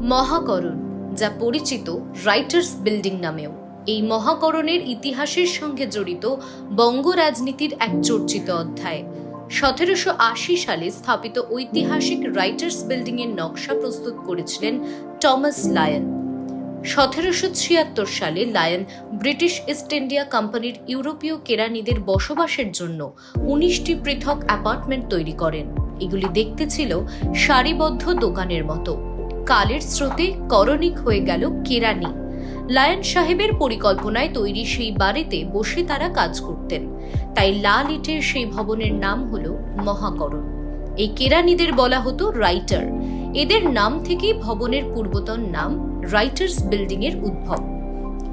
মহাকরণ, যা পরিচিত writers building নামেও। এই মহাকরণের ইতিহাসের সঙ্গে জড়িত বঙ্গ রাজনীতির এক চর্চিত অধ্যায়। সতেরোশো আশি সালে স্থাপিত ঐতিহাসিক রাইটার্স বিল্ডিং এর নকশা প্রস্তুত করেছিলেন টমাস লায়ন। সতেরোশো ছিয়াত্তর সালে লায়ন ব্রিটিশ ইস্ট ইন্ডিয়া কোম্পানির ইউরোপীয় কেরানিদের বসবাসের জন্য উনিশটি পৃথক অ্যাপার্টমেন্ট তৈরি করেন। এগুলি দেখতে ছিল সারিবদ্ধ দোকানের মতো। কালের স্রোতে করণিক হয়ে গেল কেরানি লায়ন সাহেবের পরিকল্পনায় তৈরি সেই বাড়িতে বসে তারা কাজ করতেন। তাই লাল ইটের সেই ভবনের নাম হল মহাকরণ। এই কেরানিদের বলা হতো রাইটার। এদের নাম থেকেই ভবনের পূর্বতন নাম রাইটার্স বিল্ডিং এর উদ্ভব।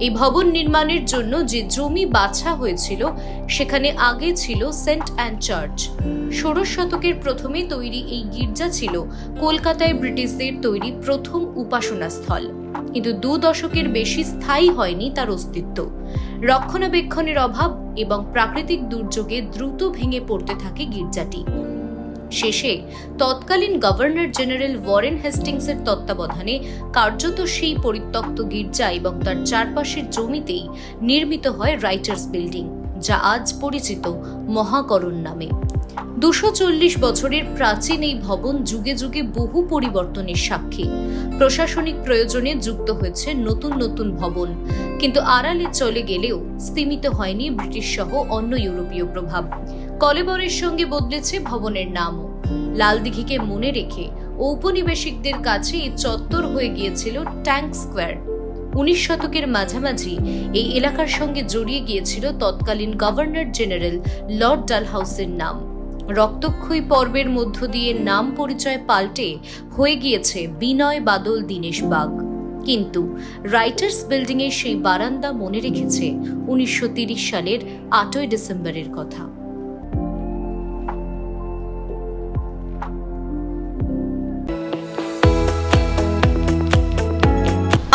এই ভবন নির্মাণের জন্য যে জমি বাছা হয়েছিল, সেখানে আগে ছিল সেন্ট অ্যান্ড চার্চ। ষোড়শ শতকের প্রথমে তৈরি এই গির্জা ছিল কলকাতায় ব্রিটিশদের তৈরি প্রথম উপাসনা স্থল কিন্তু দু দশকের বেশি স্থায়ী হয়নি তার অস্তিত্ব। রক্ষণাবেক্ষণের অভাব এবং প্রাকৃতিক দুর্যোগে দ্রুত ভেঙে পড়তে থাকে গির্জাটি। শেষে তৎকালীন গভর্নর জেনারেল ওয়ারেন হেস্টিংসের তত্ত্বাবধানে কার্যত সেই পরিত্যক্ত গির্জা এবং তার চারপাশের জমিতেই নির্মিত হয় রাইটার্স বিল্ডিং, যা আজ পরিচিত মহাকরণ নামে। দুশো চল্লিশ বছরের প্রাচীন এই ভবন যুগে যুগে বহু পরিবর্তনের সাক্ষী। প্রশাসনিক প্রয়োজনে যুক্ত হয়েছে নতুন নতুন ভবন, কিন্তু আড়ালে চলে গেলেও স্তীমিত হয়নি ব্রিটিশ সহ অন্য ইউরোপীয় প্রভাব। কলেবরের সঙ্গে বদলেছে ভবনের নামও। লালদিঘিকে মনে রেখে ঔপনিবেশিকদের কাছে এই চত্বর হয়ে গিয়েছিল ট্যাঙ্ক স্কোয়ার। উনিশ শতকের মাঝামাঝি এই এলাকার সঙ্গে জড়িয়ে গিয়েছিল তৎকালীন গভর্নর জেনারেল লর্ড ডালহাউসের নাম। রক্তক্ষয়ী পর্বের মধ্য দিয়ে নাম পরিচয় পাল্টে হয়ে গিয়েছে বিনয় বাদল দীনেশ বাগ। কিন্তু রাইটার্স বিল্ডিংয়ের সেই বারান্দা মনে রেখেছে উনিশশো সালের আটই ডিসেম্বরের কথা।